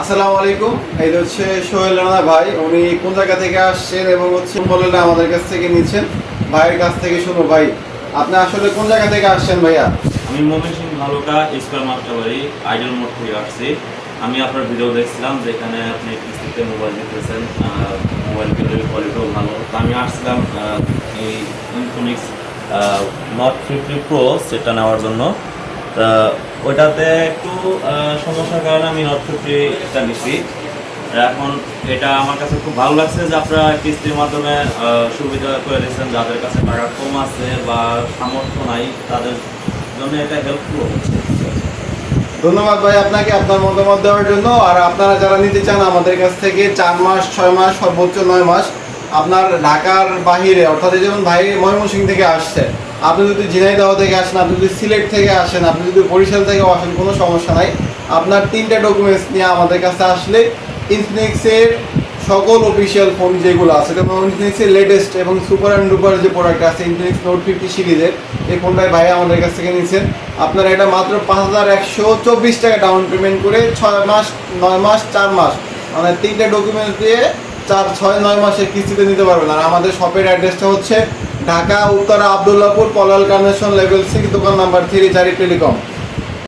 আসসালামু আলাইকুম। এই হচ্ছে সোহেল রানা ভাই, উনি কোন জায়গা থেকে আসছেন এবং হচ্ছে বললেন আমাদের কাছ থেকে নিচ্ছেন? ভাইয়ের কাছ থেকে শুনো ভাই, আপনি আসলে কোন জায়গা থেকে আসছেন ভাইয়া? আমি মোমিন সিং ভালুকা স্কোয়ার মাস্টারবাড়ি আইডল মোড থেকে আসছি। আমি আপনার ভিডিও দেখছিলাম যেখানে আপনি কিস্তিতে মোবাইল নিতেছেন মোবাইল বিলের কোয়ালিটিও ভালো। তো আমি আসছিলাম এই ইনফোনিক্স নট ফিফটি প্রো সেটা নেওয়ার জন্য। তা ওইটাতে একটু সমস্যার কারণে আমি নট ফিফটিটা নিচ্ছি এখন এটা আমার কাছে খুব ভালো লাগছে যে আপনারা কিস্তির মাধ্যমে সুবিধা করে দিয়েছেন, যাদের কাছে টাকা কম আছে বা সামর্থ্য নাই, তাদের জন্য এটা হেল্পফুল হচ্ছে ধন্যবাদ ভাই আপনাকে আপনার মতামত দেওয়ার জন্য। আর আপনারা যারা নিতে চান আমাদের কাছ থেকে চার মাস, ছয় মাস, সর্বোচ্চ নয় মাস, আপনার ঢাকার বাহিরে, অর্থাৎ যেমন ভাই ময়মনসিং থেকে আসছে আপনি যদি ঝিনাইদহ থেকে আসেন, আপনি যদি সিলেট থেকে আসেন, আপনি যদি বরিশাল থেকে আসেন, কোনো সমস্যা নাই। আপনার তিনটা ডকুমেন্টস নিয়ে আমাদের কাছে আসলে ইনফিনিক্সের সকল অফিসিয়াল ফোন যেগুলো আছে, যেমন ইনফিনিক্সের লেটেস্ট এবং সুপার অ্যান্ড ডুপার যে প্রোডাক্ট আছে ইনফিনিক্স নোট ফিফটি সিরিজের, এই ফোনটাই ভাই আমাদের কাছ থেকে নিয়েছেন। আপনারা এটা মাত্র পাঁচ হাজার একশো চব্বিশ টাকা ডাউন পেমেন্ট করে ছয় মাস, নয় মাস, চার মাস মানে তিনটে ডকুমেন্টস দিয়ে চার, ছয়, নয় মাসে কিস্তিতে নিতে পারবেন। আর আমাদের শপের অ্যাড্রেসটা হচ্ছে Dhaka, Uttara, Abdullahpur, Palal connection level six দোকান নাম্বার থ্রি চারি, টেলিকম।